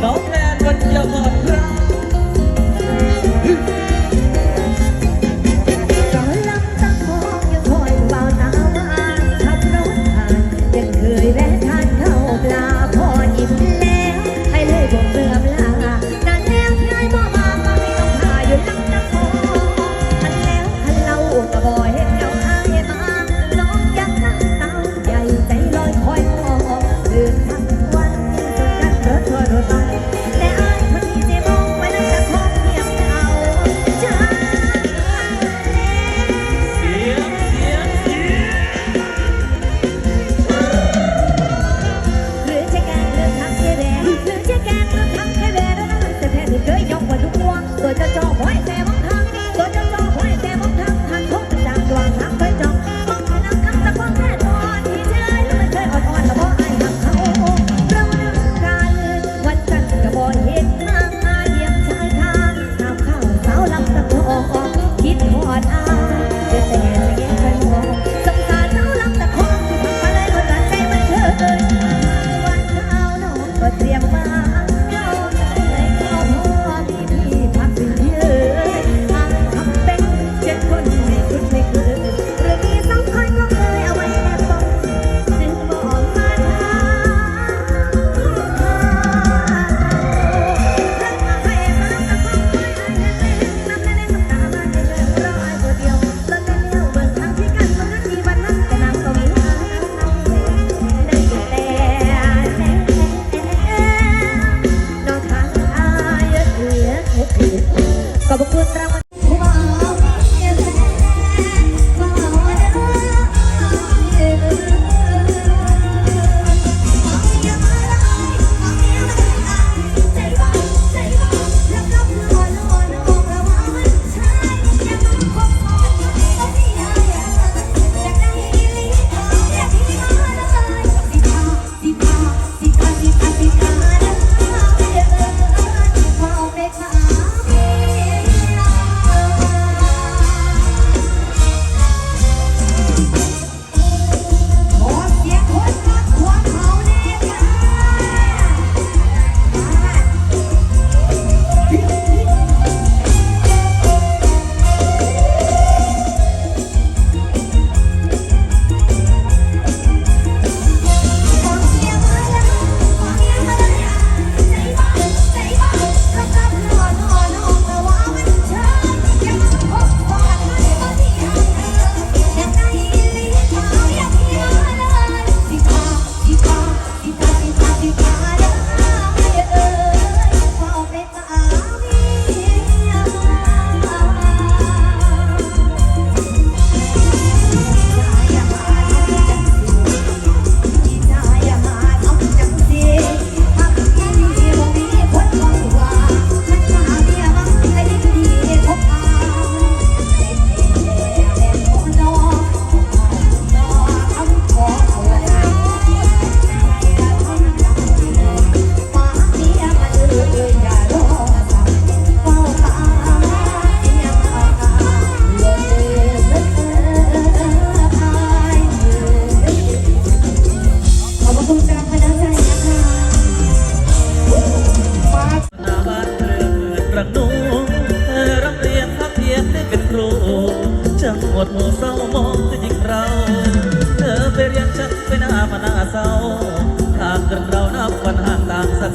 Volte né? Acabou com o.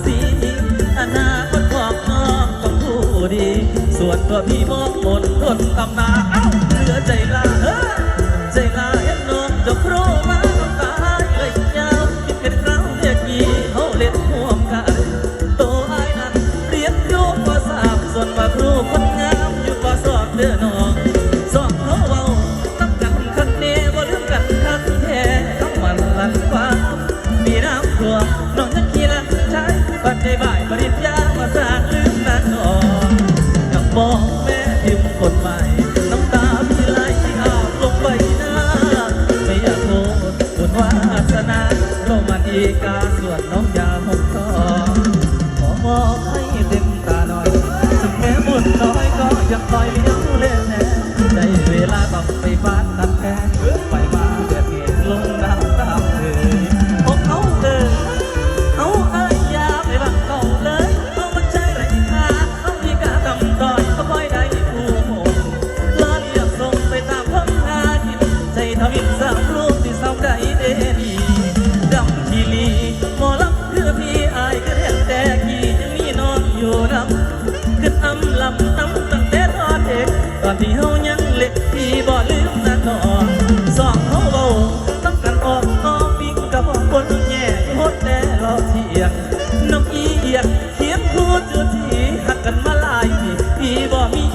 สีอนาคตของน้องต้องดูดี ส่วนตัวพี่มองมนทนตำนาน พิมน้ำตาพี่ไหลอาบลงไปน้า ไม่อยากโทษบุญวาสนาโรมันอีกาสวนน้องยาหงทอมองให้เต็มตาหน่อยแม้บุญน้อยก็ยังคอ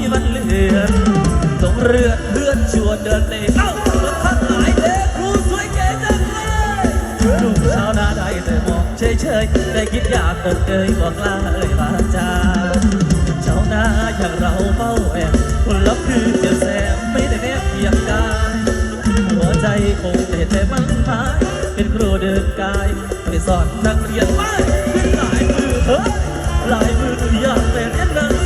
ที่มันเหลือตรงเรือเลือดชวนเดินเลยเอ้าคนทั้งหลายเด็กครูสวยเก๋จังเลยลูกชาวนาได้แต่มองเฉยๆได้คิดอยากอบเอยบอกลาเอ่ยมาจาชาวนาอย่างเราเฝ้าแอบคนลับคือเจ็บแสบไม่ได้แนบเทียมกายหัวใจคงเด็ดแต่มั่งหมายเป็นครูเดินกายไม่สอนนักเรียนไม่เป็นหลายมือเฮ้ยลายมืออยากเป็นแอนนา